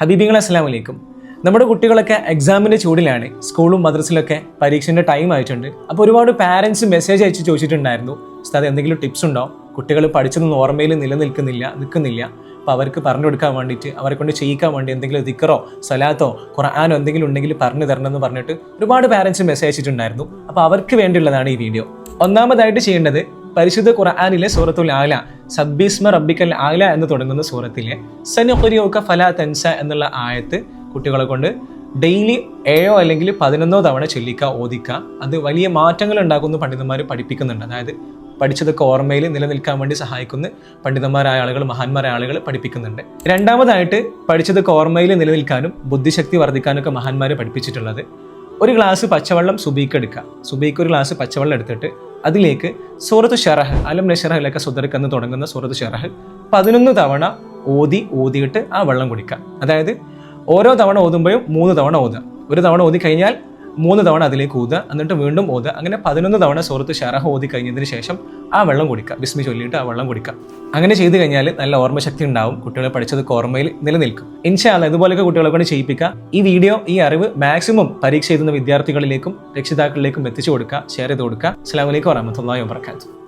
ഹബീബിങ്ങൾ അസ്സലാം വലൈക്കും നമ്മുടെ കുട്ടികളൊക്കെ എക്സാമിന്റെ ചൂടിലാണ് സ്കൂളും മദ്രസിലൊക്കെ പരീക്ഷന്റെ ടൈം ആയിട്ടുണ്ട്. അപ്പോൾ ഒരുപാട് പാരൻസ് മെസ്സേജ് അയച്ച് ചോദിച്ചിട്ടുണ്ടായിരുന്നു ഉസ്താദ് എന്തെങ്കിലും ടിപ്സ് ഉണ്ടോ? കുട്ടികൾ പഠിച്ചതൊന്നും ഓർമ്മയിൽ നിലനിൽക്കുന്നില്ല നിൽക്കുന്നില്ല. അപ്പോൾ അവർക്ക് പറഞ്ഞു കൊടുക്കാൻ വേണ്ടിയിട്ട് അവരെ കൊണ്ട് ചെയ്യിക്കാൻ വേണ്ടി എന്തെങ്കിലും ദിക്കറോ സലാത്തോ ഖുർആാനോ എന്തെങ്കിലും ഉണ്ടെങ്കിൽ പറഞ്ഞു തരണം എന്ന് പറഞ്ഞിട്ട് ഒരുപാട് പാരൻസ് മെസ്സേജ് അയച്ചിട്ടുണ്ടായിരുന്നു. അപ്പോൾ അവർക്ക് വേണ്ടിയുള്ളതാണ് ഈ വീഡിയോ ഒന്നാമതായിട്ട് ചെയ്യേണ്ടത് പരിശുദ്ധ ഖുർആാനിലെ സൂറത്തുൽ ആല സബ്ബീസ്മ റബ്ബിക്കൽ ആല എന്ന് തുടങ്ങുന്ന സൂറത്തിലെ സനുഖരിയോക്ക ഫല തൻസ എന്നുള്ള ആയത്ത് കുട്ടികളെ കൊണ്ട് ഡെയിലി ഏഴോ അല്ലെങ്കിൽ പതിനൊന്നോ തവണ ചൊല്ലിക്കുക ഓദിക്കുക അത് വലിയ മാറ്റങ്ങൾ ഉണ്ടാക്കുന്നു പണ്ഡിതന്മാർ പഠിപ്പിക്കുന്നുണ്ട്. അതായത് പഠിച്ചതൊക്കെ ഓർമ്മയിൽ നിലനിൽക്കാൻ വേണ്ടി സഹായിക്കുന്ന പണ്ഡിതന്മാരായ ആളുകൾ മഹാന്മാരായ ആളുകൾ പഠിപ്പിക്കുന്നുണ്ട്. രണ്ടാമതായിട്ട് പഠിച്ചതൊക്കെ ഓർമ്മയിൽ നിലനിൽക്കാനും ബുദ്ധിശക്തി വർദ്ധിക്കാനൊക്കെ മഹാന്മാർ പഠിപ്പിച്ചിട്ടുള്ളത്. ഒരു ഗ്ലാസ് പച്ചവെള്ളം സുബീക്ക് എടുക്കുക. സുബീക്ക് ഒരു ഗ്ലാസ് പച്ചവെള്ളം എടുത്തിട്ട് അതിലേക്ക് സൂറത്ത് ഷറഹ് അലം നഷറഹിലൊക്കെ സുദർക്ക് എന്ന് തുടങ്ങുന്ന സൂറത്ത് ഷറഹ് പതിനൊന്ന് തവണ ഓതി ഓതിയിട്ട് ആ വെള്ളം കുടിക്കുക. അതായത് ഓരോ തവണ ഓതുമ്പോഴും മൂന്ന് തവണ ഓതുക. ഒരു തവണ ഓതി കഴിഞ്ഞാൽ മൂന്ന് തവണ അതിലേക്ക് ഊതുക എന്നിട്ട് വീണ്ടും ഓതുക അങ്ങനെ പതിനൊന്ന് തവണ സുഹൃത്ത് ഷറഹ് ഓതി കഴിഞ്ഞതിന് ശേഷം ആ വെള്ളം കുടിക്കുക. ബിസ്മി ചൊല്ലിയിട്ട് ആ വെള്ളം കുടിക്കുക. അങ്ങനെ ചെയ്തു കഴിഞ്ഞാൽ നല്ല ഓർമ്മശക്തി ഉണ്ടാവും. കുട്ടികളെ പഠിച്ചതൊക്കെ ഓർമ്മയിൽ നിലനിൽക്കും. ഇൻഷാല്ല ഇതുപോലെയൊക്കെ കുട്ടികളെ കൊണ്ട് ചെയ്യിപ്പിക്കുക. ഈ വീഡിയോ ഈ അറിവ് മാക്സിമം പരീക്ഷ എഴുതുന്ന വിദ്യാർത്ഥികളിലേക്കും രക്ഷിതാക്കളിലേക്കും എത്തിച്ചു കൊടുക്കുക ഷെയർ ചെയ്ത് കൊടുക്കുക. അസ്സാം വലൈക്കും വറഹമത്തല്ലാ വാബർക്കാത്തു